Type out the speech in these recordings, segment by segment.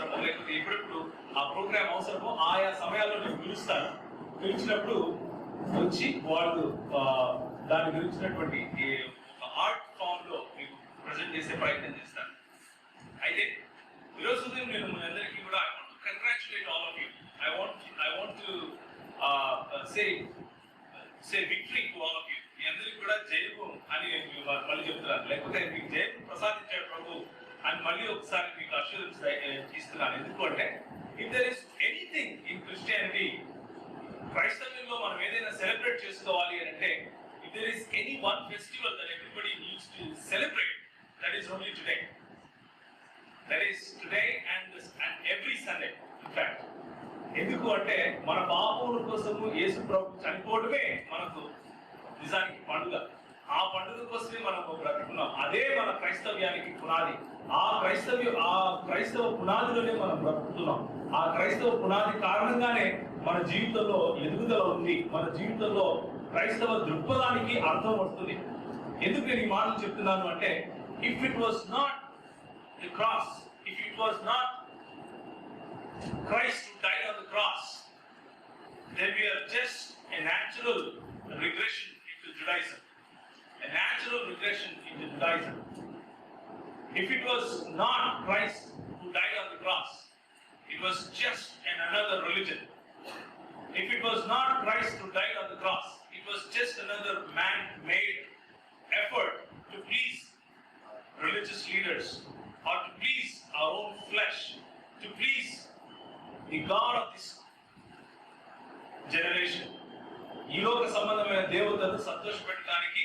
అవసరమో లేకపోతే ఎప్పుడెప్పుడు ఆ ప్రోగ్రామ్ అవసరమో ఆయా సమయాల్లో నేను పిలుస్తాను పిలిచినప్పుడు వచ్చి వాళ్ళు దాని గురించినటువంటి ఈ ఆర్ట్ ఫామ్లో మీకు ప్రజెంట్ చేసే ప్రయత్నం చేస్తాను అయితే ఈరోజు ఉదయం నేను మీ అందరికీ కూడా I want congratulate all of you I want I want say say victory to all of you మీ అందరికీ కూడా జయము అని మళ్ళీ చెప్తున్నాను. లేకపోతే మీకు జయం ప్రసాదించాడు ప్రభు. అండ్ మళ్ళీ ఒకసారి మీకు అష్యూరెన్స్ ఇస్తున్నాను ఎందుకు అంటే if there is anything in Christianity క్రైస్తవ్యంలో మనం ఏదైనా సెలబ్రేట్ చేసుకోవాలి అని అంటే if there is any one festival that everybody needs to celebrate that is only today that is today and and every Sunday in fact ఎందుకు అంటే మన పాపముల కోసము యేసు ప్రభు చనిపోవడమే మనకు నిజానికి పండుగ. ఆ పండుగ కోసమే మనం బ్రతుకున్నాం. అదే మన క్రైస్తవ్యానికి పునాది. ఆ క్రైస్తవ ఆ క్రైస్తవ పునాదిలోనే మనం బ్రతుకుతున్నాం. ఆ క్రైస్తవ పునాది కారణంగానే మన జీవితంలో ఎదుగుదల ఉంది. మన జీవితంలో క్రైస్తవ దృక్పథానికి అర్థం వస్తుంది. ఎందుకు నేను ఈ మాటలు చెప్తున్నాను అంటే if it was not the cross if it was not Christ died on the cross then we are just a natural regression into Judaism a natural regression into Judaism If it was not Christ who died on the cross, it was just an another religion. If it was not Christ who died on the cross, it was just another man-made effort to please religious leaders or to please our own flesh, to please the God of this generation. ఈ లోక సంబంధమైన దేవతను సంతోషపెట్టడానికి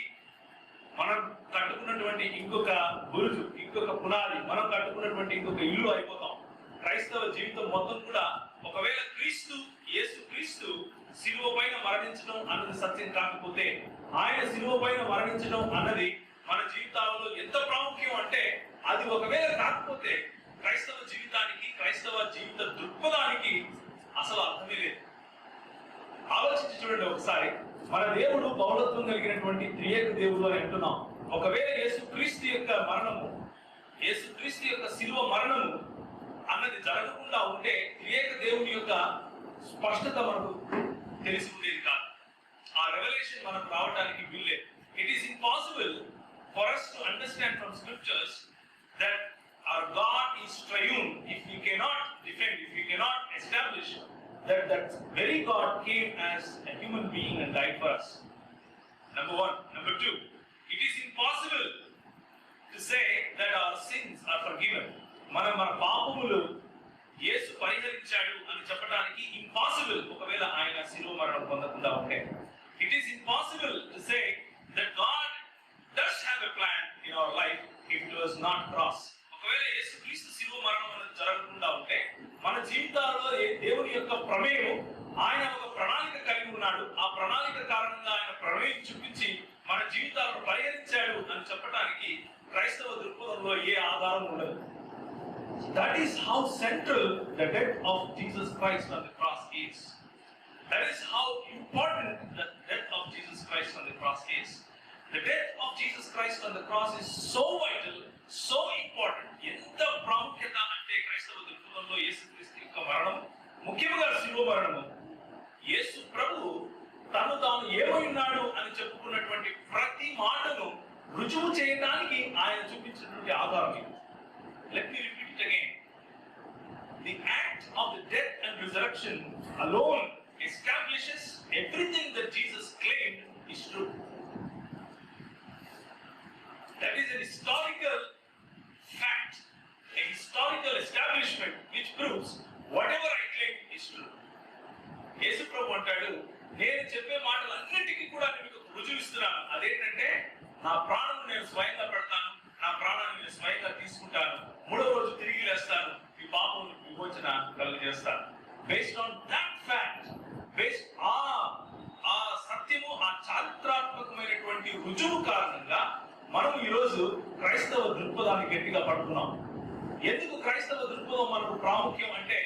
మనం కట్టుకున్నటువంటి ఇంకొక బురుజు ఇంకొక పునాది మనం కట్టుకున్నటువంటి ఇంకొక ఇల్లు అయిపోతాం. క్రైస్తవ జీవితం మొత్తం కూడా ఒకవేళ క్రీస్తు యేసు క్రీస్తు సిలువ పైన మరణించడం అన్నది సత్యం కాకపోతే ఆయన సిలువ పైన మరణించడం అన్నది మన జీవితాలలో ఎంత ప్రాముఖ్యం అంటే అది ఒకవేళ కాకపోతే క్రైస్తవ జీవితానికి క్రైస్తవ జీవిత దృక్పథానికి అసలు అర్థమే లేదు. ఆలోచించి చూడండి ఒకసారి. మన దేవుడు పౌరత్వం కలిగినటువంటి త్రియేక దేవుడు అని అంటున్నాం. ఒకవేళ యేసు క్రీస్తు యొక్క మరణము యేసు క్రీస్తు యొక్క శిలువ మరణము అన్నది జరగకుండా ఉంటే త్రియేక దేవుని యొక్క స్పష్టత మనకు తెలిసి ఉండేది కాదు ఆ రెవల్యూషన్ మనకు రావడానికి వీల్లేదు it is impossible for us to understand from scriptures that our God is triune if we cannot defend, if we cannot establish that that very God came as a human being and died for us. Number one. Number two, it is impossible say say our sins are for forgiven. మనం మన పాపములు యేసు పరిహరించాడు అని చెప్పడానికి impossible ఒకవేళ ఆయన శిలువ మరణం పొందకుండా ఉంటే. It is impossible to say that God does have a plan in our life if it was not cross ఒకవేళ యేసు క్రీస్తు శిలువ మరణం అనేది జరగకుండా ఉంటే మన జీవితాల్లో ఏ- దేవుని యొక్క ప్రమేయం ఆయన ఒక ప్రణాళిక కలిగి ఉన్నాడు. ఆ ప్రణాళిక కారణంగా ఆయన ప్రమేయం చూపించి మన జీవితాలను పరిహరించాడు అని చెప్పడానికి క్రైస్తవ దృక్పథంలో ఏ ఆధారం ఉండదు. That is how central the death of Jesus Christ on the cross is that is how important the death of Jesus Christ on the cross is the death of Jesus Christ on the cross is so vital so important ఎంత ప్రాముఖ్యత అంటే క్రైస్తవ దృక్పథంలో యేసు క్రీస్తు యొక్క మరణం ముఖ్యంగా శివ మరణము. యేసు ప్రభు తను తాను ఏమై ఉన్నాడు అని చెప్పుకున్నటువంటి ప్రతి మాటను రుజువు చేయడానికి ఆయన చూపించినటువంటి ఆధారం let repeat again act of death and resurrection alone establishes everything Jesus claim is true historical fact historical establishment which proves claim is true నేను చెప్పే మాటలు అన్నిటికీ కూడా రుజువు ఇస్తున్నాను. అదేంటంటే నా ప్రాణం నేను స్వయంగా పెడతాను నా ప్రాణాన్ని నేను స్వయంగా తీసుకుంటాను మూడో రోజు తిరిగి లేస్తాను ఈ పాపం విమోచన కలుగజేస్తాను. Based on that fact based ఆ ఆ సత్యము ఆ చారిత్రాత్మకమైనటువంటి రుజువు కారణంగా మనం ఈరోజు క్రైస్తవ దృక్పథాన్ని గట్టిగా పడుతున్నాం ఎందుకు క్రైస్తవ దృక్పథం మనకు ప్రాముఖ్యం అంటే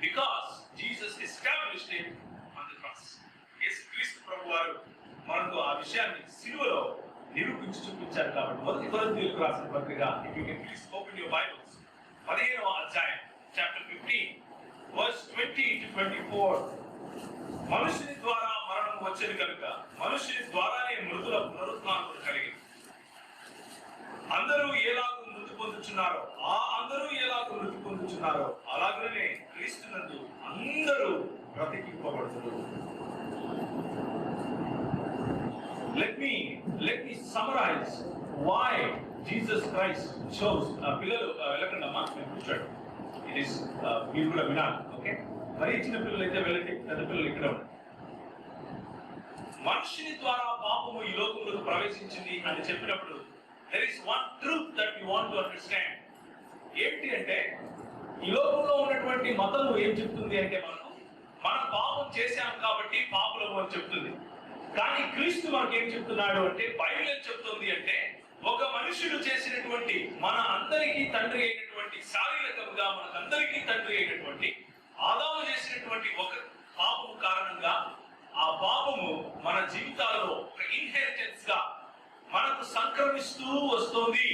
because Jesus established on the cross yes క్రీస్తు ప్రభు వారు మనకు ఆ విషయాన్ని సిలువలో నిరూపించి చూపించారు కాబట్టి మొదటి కొరింథీయులకు రాసిన పత్రిక if you can please open your Bibles పదిహేనవ అధ్యాయం ట్వంటీ ఫోర్ మనుషుని ద్వారా మరణం వచ్చేది కనుక మనుషుని ద్వారానే మృతుల పునరుత్నాలు కలిగింది అందరూ ఎలాగూ మృతి పొందుచున్నారో ఆ అందరూ ఎలాగూ మృతి పొందుచున్నారో అలాగనే క్రీస్తునందు అందరూ బ్రతికింపబడుతున్నారు let me let me summarize why Jesus Christ shows పిల్లలు uh, వెళ్ళకండి అమ్మా మేము కూర్చోండి. ఇట్ ఇస్ మీరు కూడా వినాలి ఓకే మరి చిన్న పిల్లలు అయితే వెళ్ళండి పెద్ద పిల్లలు ఇక్కడ ఉండండి. ద్వారా పాపము ఈ లోకంలోకి ప్రవేశించింది అని చెప్పినప్పుడు there is one truth that you want to understand ఏంటి అంటే ఈ లోకంలో ఉన్నటువంటి మతము ఏం చెప్తుంది అంటే మనకు మనం పాపం చేశాం కాబట్టి పాపులము అని చెప్తుంది. కానీ క్రీస్తు మనకి ఏం చెప్తున్నాడు అంటే బైబిల్ ఏం చెప్తుంది అంటే ఒక మనుషుడు చేసినటువంటి మన అందరికీ తండ్రి అయినటువంటి శారీరకంగా మనకందరికీ తండ్రి అయినటువంటి ఆదాము చేసినటువంటి ఒక పాపము కారణంగా ఆ పాపము మన జీవితాల్లో ఒక ఇన్హెరిటెన్స్గా మనకు సంక్రమిస్తూ వస్తోంది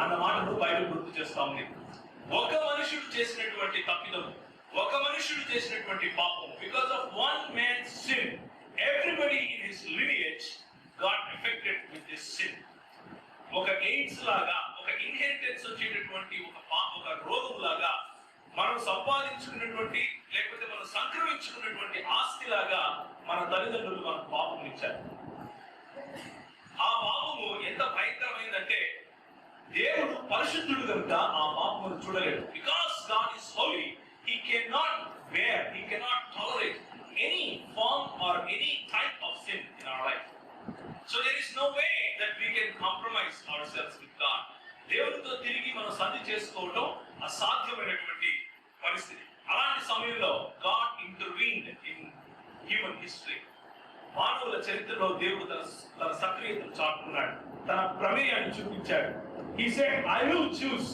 అన్న మాటను బైబిల్ గుర్తు చేస్తా ఉంది ఒక మనుషుడు చేసినటువంటి తప్పిదం ఒక మనుషుడు చేసినటువంటి పాపం because of one man sin everybody in his lineage got affected with this sin ఒక ఎయిడ్స్ లాగా ఒక ఇన్హెరిటెన్స్ వచ్చేటటువంటి ఒక ఒక రోగం లాగా మనం సంపాదించుకున్నటువంటి లేకపోతే మనం సంక్రమించుకున్నటువంటి ఆస్తి లాగా మన తల్లిదండ్రులు మనకు పాపం ఇచ్చారు. ఆ పాపము ఎంత భయంకరమైందంటే దేవుడు పరిశుద్ధుడు కనుక ఆ పాపమును చూడలేడు. Because God is holy he can not where he can not tolerate any form or any type of sin in our life so there is no way that we can compromise our selves with God దేవుడితో తిరిగి మనం సంధి చేసుకోవడం అసాధ్యమైనటువంటి పరిస్థితి అలాంటి సమయంలో God intervened in human history మానవుల చరిత్రలో దేవుడు తన తన సక్రియతను చాటుకున్నాడు. తన ప్రమేయాన్ని చూపించాడు. He said I will choose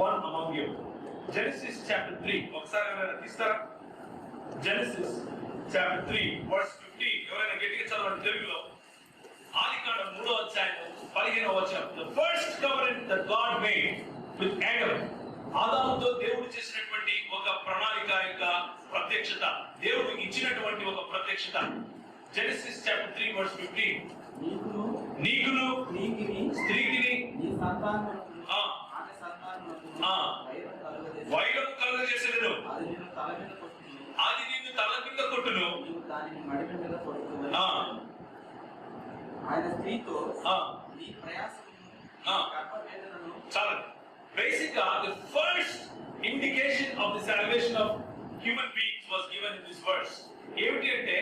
one among you Genesis chapter three ఒకసారి ఎవరైనా తీస్తారా? జెనసిస్ చాప్టర్ త్రీ వర్స్ 15 ఎవరైనా గట్టిగా చదవండి తెలుగులో. ఆదికాండ మూడో అధ్యాయం పదిహేనో వచనం. The first covenant the God made with Adam ఆదాముతో దేవుడు చేసినటువంటి ఒక ప్రణాళిక యొక్క ప్రత్యక్షత. దేవుడు ఇచ్చినటువంటి ఒక ప్రత్యక్షత. జెనసిస్ చాప్టర్ 3 వర్స్ 15 నీకును నీకును స్త్రీకిని నీ సంతానమునకును ఆ. ఆమె సంతానమునకును ఆ. వైరం కలుగజేసి, వైరం కలుగజేసేదను అది నిన్ను తల మీద కొట్టును అది నిన్ను తల కింద కొట్టును నీవు దానిని మడిమ మీద కొట్టుకుని ఆ. ఆయన స్త్రీతో ఆ. నీ ప్రయాసమును ఆ. చాలా బేసిక్గా the first indication of the salvation of human beings was given in this verse ఏమిటి అంటే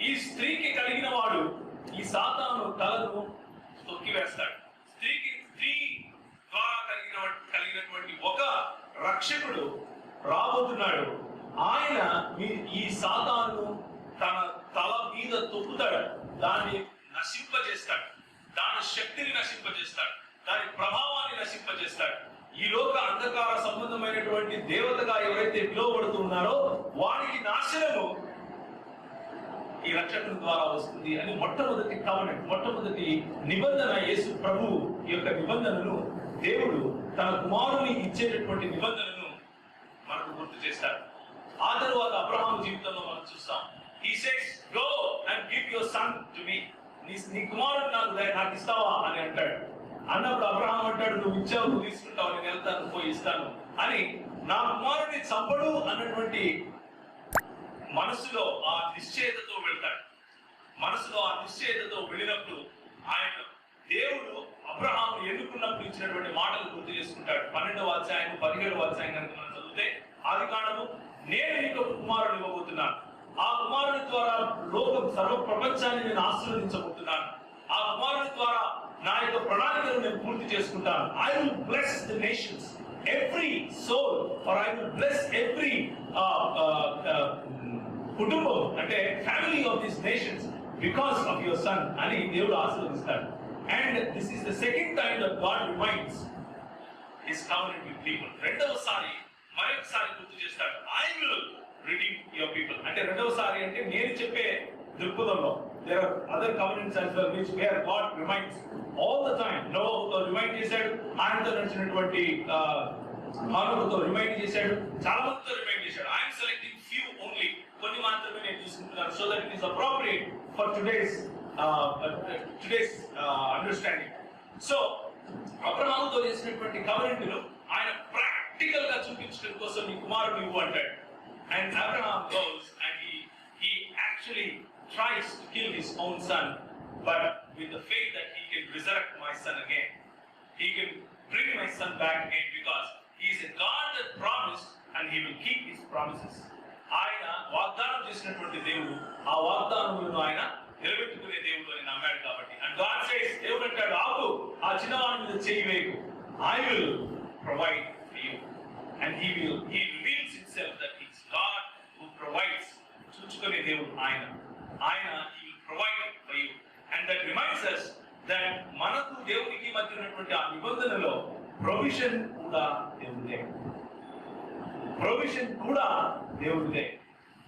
ఈ స్త్రీకి కలిగిన వాడు ఈ సాతాను తలను తొక్కివేస్తాడు స్త్రీకి స్త్రీ ద్వారా కలిగిన కలిగినటువంటి ఒక రక్షకుడు రాబోతున్నాడు. ఆయన ఈ సాతాను తన తల మీద తొక్కుతాడు. దాన్ని నశింపజేస్తాడు. దాని శక్తిని నశింపజేస్తాడు. దాని ప్రభావాన్ని నశింపజేస్తాడు. ఈ లోక అంధకార సంబంధమైనటువంటి దేవతగా ఎవరైతే పిలువబడుతున్నారో వారికి నాశనము ఈ రక్షకుని ద్వారా వస్తుంది అని మొట్టమొదటి కవనెంట్ మొట్టమొదటి నిబంధన యేసు ప్రభు యొక్క నిబంధనను దేవుడు తన కుమారుని ఇచ్చేటటువంటి నిబంధనను మనకు గుర్తు చేస్తాడు ఆ తరువాత అబ్రహాం జీవితంలో మనం చూస్తాం. He says go and give your son to me నీ నీ కుమారుడు నాకు నాకు ఇస్తావా? అని అంటాడు. అన్నప్పుడు అబ్రహాం అంటాడు నువ్వు ఇచ్చావు నువ్వు తీసుకుంటావు నేను వెళ్తాను పోయి ఇస్తాను. అని నా కుమారుడిని చంపడు అన్నటువంటి మనసులో ఆ నిశ్చయతతో వెళ్తాడు. మనసులో ఆ నిశ్చయతతో వెళ్ళినప్పుడు ఆయన దేవుడు అబ్రహాం ఎన్నుకున్నప్పుడు ఇచ్చినటువంటి మాటలు గుర్తు చేసుకుంటాడు. పన్నెండవ అధ్యాయం పదిహేడవ అధ్యాయం కనుక మనం చదివితే ఆది కాండము నేను నీకు కుమారుడు ఇవ్వబోతున్నాను. ఆ కుమారుని ద్వారా లోకం సర్వ ప్రపంచాన్ని నేను ఆశీర్వదించబోతున్నాను. ఆ కుమారుని ద్వారా నా యొక్క ప్రణాళికను నేను పూర్తి చేసుకుంటాను. I will bless the nations every soul or I will bless every కుటుంబం అంటే family of this nations because of your son అని దేవుడు ఆశీర్వదిస్తాడు. And this is the second time that God reminds his covenant with people రెండవసారి మరొకసారి గుర్తు చేస్తాడు. I will redeem your people అంటే రెండవసారి అంటే నేను చెప్పే దృక్పథంలో. There are other covenants as well which where God reminds all the time నోతో remind చేశాడు ఆయనతో నడిచినటువంటి హానుతో రిమైండ్ చేశాడు చాలా మందితో రిమైండ్ చేశాడు. ఐఎమ్ చెప్తున్నాను so that it is appropriate for today's today's understanding so అబ్రహాముతో చేసినటువంటి కవరెంట్ను ఆయన ప్రాక్టికల్గా చూపించడం కోసం నీ కుమారుడు ఇవ్వు అంటాడు and Abraham goes and he he actually tries to kill his own son but with the faith that he can resurrect my son again he can bring my son back again because he is a God that promised and he will keep his promises ఆయన వాగ్దానం చేసినటువంటి దేవుడు ఆ వాగ్దానములను ఆయన నిలబెట్టుకునే దేవుడు అని నమ్మాడు కాబట్టి. అండ్ గాడ్ సేస్ దేవుడు అంటాడు ఆపు ఆ చిన్నవాడి మీద చేయి వేయకు. I will provide you and he will he reveals himself that is God who provides చూచుకునే దేవుడు ఆయన. ఆయన he will provide for you and that reminds us that మనకు దేవునికి మధ్య ఉన్నటువంటి ఆ నిబంధనలో ప్రొవిజన్ కూడా దేవుడే. ప్రొవిజన్ కూడా దేవుడే.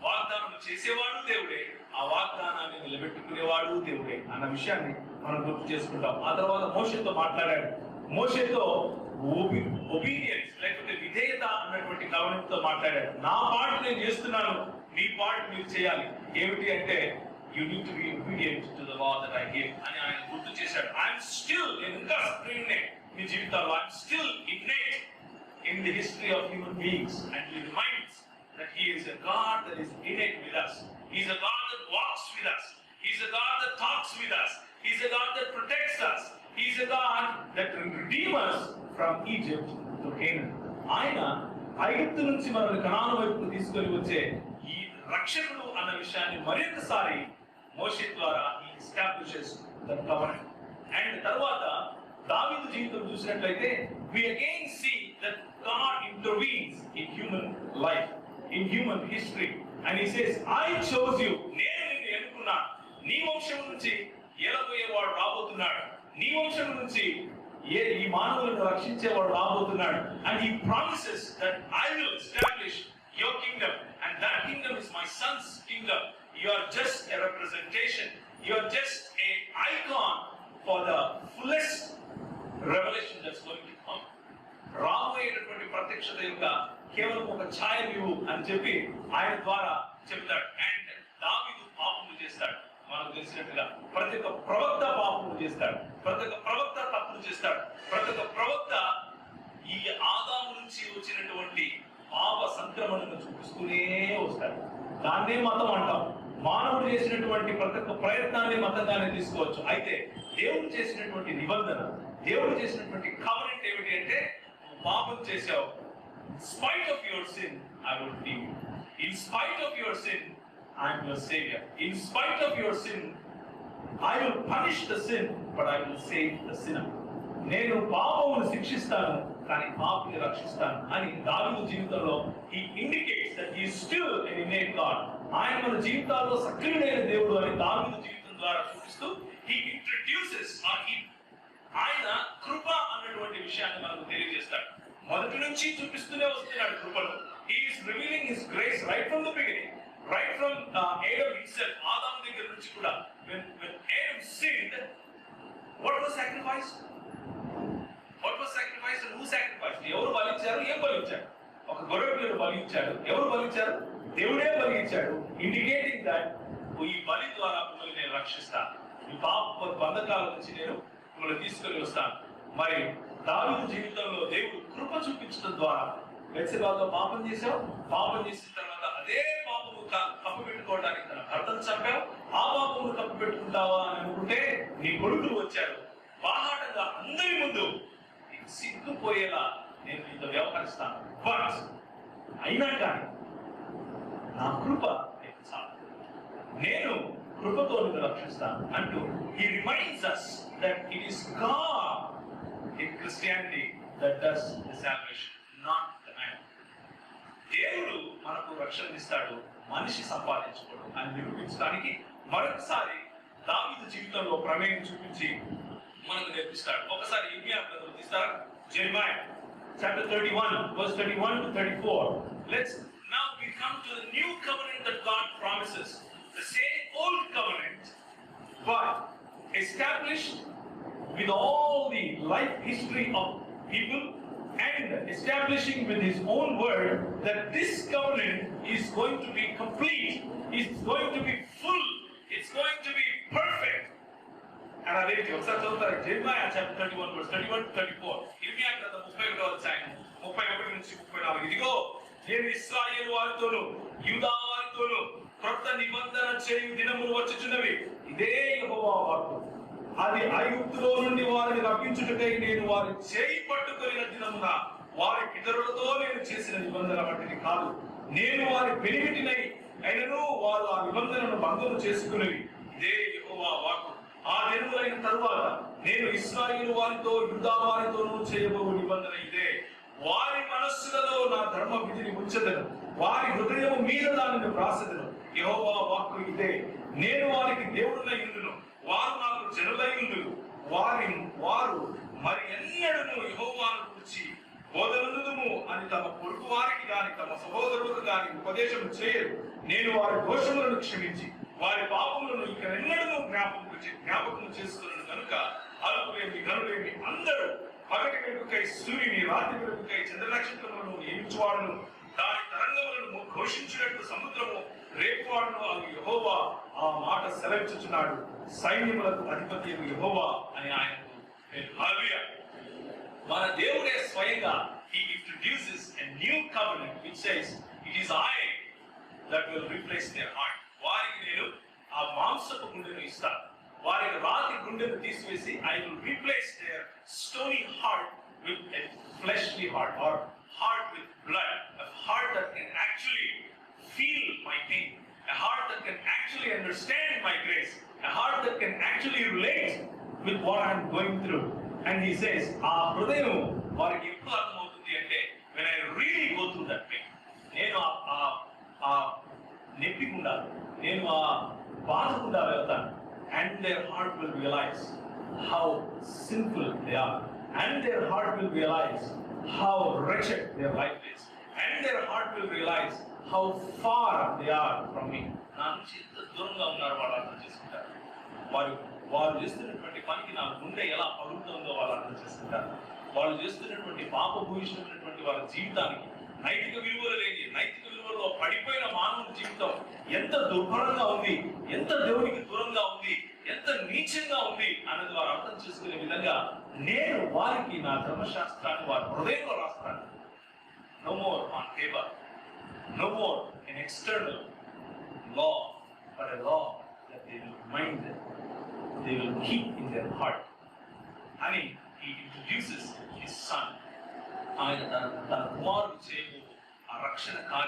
వాగ్దానం చేసేవాడు దేవుడే. ఆ వాగ్దానాన్ని నిలబెట్టుకునేవాడు దేవుడే అన్న విషయాన్ని మనం గుర్తు చేసుకుంటాం. ఆ తర్వాత మోషతో మాట్లాడాడు. మోషతో ఒబీడియన్స్ లేకపోతే విధేయత అన్నటువంటి కవనంతో మాట్లాడాడు. నా పాటు నేను చేస్తున్నాను. మీ పాటు మీరు చేయాలి. ఏమిటి అంటే you need to be obedient to the law that I give అని ఆయన గుర్తు చేశాడు. ఐఎమ్ స్టిల్ నేను ఇంకా స్క్రీన్ మీ జీవితాల్లో I'm still ignite in the history of human beings and you that he is a God that is innate with us. He's a God that walks with us. He's a God that talks with us. He's a God that protects us. He's a God that will redeem us from Egypt to Canaan. ఆయన ఐగుప్తు నుంచి మనల్ని కణాను వైపుకు తీసుకొని వచ్చే ఈ రక్షకుడు అన్న విషయాన్ని మరొకసారి మోషే ద్వారా ఈ ఎస్టాబ్లిషెస్ ద కవరెంట్ అండ్ తర్వాత దావీదు జీవితం చూసినట్లయితే we again see that God intervenes in human life, in human history. And he says, I chose you. నేను నిన్ను ఎన్నుకున్నాను. నీ వంశం నుంచి ఎలబోయేవాడు రాబోతున్నాడు. నీ వంశం నుంచి ఏ ఈ మానవులను రక్షించేవాడు రాబోతున్నాడు. And he promises that I will establish your kingdom. And that kingdom is my son's kingdom. You are just a representation. You are just a icon for the fullest revelation that's going to come. రాబోయేటటువంటి ప్రత్యక్షత యొక్క కేవలం ఒక ఛాయ నీవు అని చెప్పి ఆయన ద్వారా చెప్తాడు. అండ్ దావీదు పాపము చేస్తాడు. మనకు తెలిసినట్టుగా ప్రతి ఒక్క ప్రవక్త పాపము చేస్తాడు. ప్రతి ఒక్క ప్రవక్త తప్పులు చేస్తాడు. ప్రతి ఒక్క ప్రవక్త ఈ ఆదాము నుంచి వచ్చినటువంటి పాప సంక్రమణను చూపిస్తూనే వస్తాడు. దాన్నే మతం అంటాం. మానవుడు చేసినటువంటి ప్రతి ఒక్క ప్రయత్నాన్ని మతంగానే తీసుకోవచ్చు. అయితే దేవుడు చేసినటువంటి నిబంధన దేవుడు చేసినటువంటి కవరెంట్ ఏమిటి అంటే నువ్వు spite of your sin I would reave in spite of your sin I'm your saviour in spite of your sin I will punish the sin but I will save the sin నేను పాపమును శిక్షిస్తాను కానీ పాపిని రక్షిస్తాను అని దావీదు జీవితంలో he indicates that he still an innate God ఆయన మన జీవితాల్లో సక్రియుడైన దేవుడు అని దావీదు జీవితం ద్వారా చూపిస్తూ హీ ఇంట్రడ్యూసెస్ ఆర్ హీ ఆయన కృప అన్నటువంటి విషయాన్ని మనకు తెలియజేస్తాడు. మొదటి నుంచి చూపిస్తూనే వస్తున్నాడు కృపలు. He is revealing his grace right from the beginning right from Adam himself ఆదాము దగ్గర నుంచి కూడా. Adam when what was sacrifice what was sacrifice who sacrifice ఎవరు బలించారు? ఏం బలించారు? ఒక గొర్రె పిల్లలు బలించాడు. ఎవరు బలించారు? దేవుడే బలించాడు. ఇండికేటింగ్ దాట్ ఈ బలి ద్వారా మిమ్మల్ని నేను రక్షిస్తాను. ఈ పాప బంధకాల నుంచి నేను మిమ్మల్ని తీసుకొని వస్తాను. మరి దావిత జీవితంలో దేవుడు కృప చూపించడం ద్వారా బెత్సెబాతో పాపం చేశావు. పాపం చేసిన తర్వాత అదే పాపము కప్పు పెట్టుకోవడానికి తన భర్తను చంపావు. ఆ పాపమును కప్పు పెట్టుకుంటావా అని అనుకుంటే నీ కొడుకులు వచ్చారు. బాహాటంగా అందరి ముందు సిగ్గుపోయేలా నేను ఇంత వ్యవహరిస్తాను. బట్ అయినా కానీ నా కృప నేను చాలు. నేను కృపతో రక్షిస్తాను అంటూ he reminds us that it is God in Christianity that does the salvation not the man దేవుడు మనకు రక్షణ ఇస్తాడు మనిషి సంపాదించుకోడు. అని నిరూపించడానికి మరొకసారి దావీదు జీవితంలో ప్రమేయం చూపించి మనకు నేర్పిస్తాడు. ఒకసారి ఇర్మియా గ్రంథం తీస్తారా? Jeremiah chapter 31 verse 31 to 34 let's now we come to the new covenant that God promises. The same old covenant but established with all the life history of people and establishing with his own word that this covenant is going to be complete, it's going to be full, it's going to be perfect. అని అదేంటి ఒకసారి చదువుతారు Jeremiah chapter thirty one verse thirty one thirty four ఇర్మియా గ్రంథం ముప్పై ఒకటో అధ్యాయం ముప్పై ఒకటి నుంచి ముప్పై నాలుగు ఇదిగో నేను ఇస్రాయేల్ వారితోను యూదా వారితోను క్రొత్త నిబంధన చేయు దినములు వచ్చుచున్నవి ఇదే యెహోవా వాక్కు అది ఐగుప్తులో నుండి వారిని రప్పించుటకై నేను వారి చేయి పట్టుకుని దినమున వారి పితరులతో నేను చేసిన నిబంధన వంటిది కాదు. నేను వారి పెనిమిటినై అయినను వారు ఆ నిబంధనను భంగం చేసుకునేవి ఇదే యహోవా వాక్కు. ఆ దినములైన తరువాత నేను ఇస్రాయిల్ వారితో యూదా వారితోనూ చేయబో నిబంధన ఇదే. వారి మనస్సులలో నా ధర్మ విధిని ఉంచదను. వారి హృదయం మీద దానిని ప్రాసదను యహోవా వాక్కు ఇదే. నేను వారికి దేవుడున ఇందును వారు నాకు జనులై వారి వారు మరి ఎన్నడను యహోవాను గురించి బోధనందుము అని తమ పొరుగు వారికి గాని తమ సహోదరులకు గాని ఉపదేశం చేయరు. నేను వారి దోషములను క్షమించి వారి పాపములను ఇక్కడ ఎన్నడను జ్ఞాపకం జ్ఞాపకం చేస్తున్నాను కనుక అల్పులేమి గనులేమి అందరూ పగటి వెనుకై సూర్యుని రాత్రి వెలుగుకై చంద్రనక్షత్రములను నియమించువాడును. దాని తరంగములను ఘోషించినట్టు సముద్రము రేపువాడును అని యెహోవా ఆ మాట సెలవిచ్చుచున్నాడు సైన్యములకు అధిపతి యెహోవా అని ఆయనకు పేరు. హల్లెలూయా. మన దేవుడే స్వయంగా he introduces a new covenant which says it is I that will replace their heart వారికి నేను ఆ మాంసపు గుండెను ఇస్తాను వారికి రాతి గుండెను తీసివేసి I will replace their stony heart with a fleshly heart or heart with blood a heart that can actually feel my pain a heart that can actually understand my grace a heart that can actually relate with what I'm going through and he says ఆ హృదయం వారికి ఎప్పుడు అర్థమవుతుంది అంటే when I really go through that pain నేను ఆ- ఆ- ఆ నొప్పి గుండా నేను ఆ బాధ గుండా వెళ్తాను and their heart will realise how simple they are and their heart will realise how wretched their life is and their heart will realise how far they are from me నా నుంచి ఎంత దూరంగా ఉన్నారు వాళ్ళు అర్థం చేసుకుంటారు. వారు వారు చేస్తున్నటువంటి పనికి నా గుండె ఎలా పగులుతుందో వాళ్ళు అర్థం చేసుకుంటారు. వాళ్ళు చేస్తున్నటువంటి పాపభూయిష్టమైనటువంటి వాళ్ళ జీవితానికి నైతిక విలువలు లేని నైతిక విలువల్లో పడిపోయిన మానవ జీవితం ఎంత దుర్భరంగా ఉంది ఎంత దేవునికి దూరంగా ఉంది ఎంత నీచంగా ఉంది అన్నది వారు అర్థం చేసుకునే విధంగా నేను వారికి నా ధర్మశాస్త్రాన్ని వారి హృదయంలో రాస్తాను. No more on paper no more an external law, but a law that they will mind them, they will keep in their heart. I mean, he introduces his son. And Kumar Vijayavu, a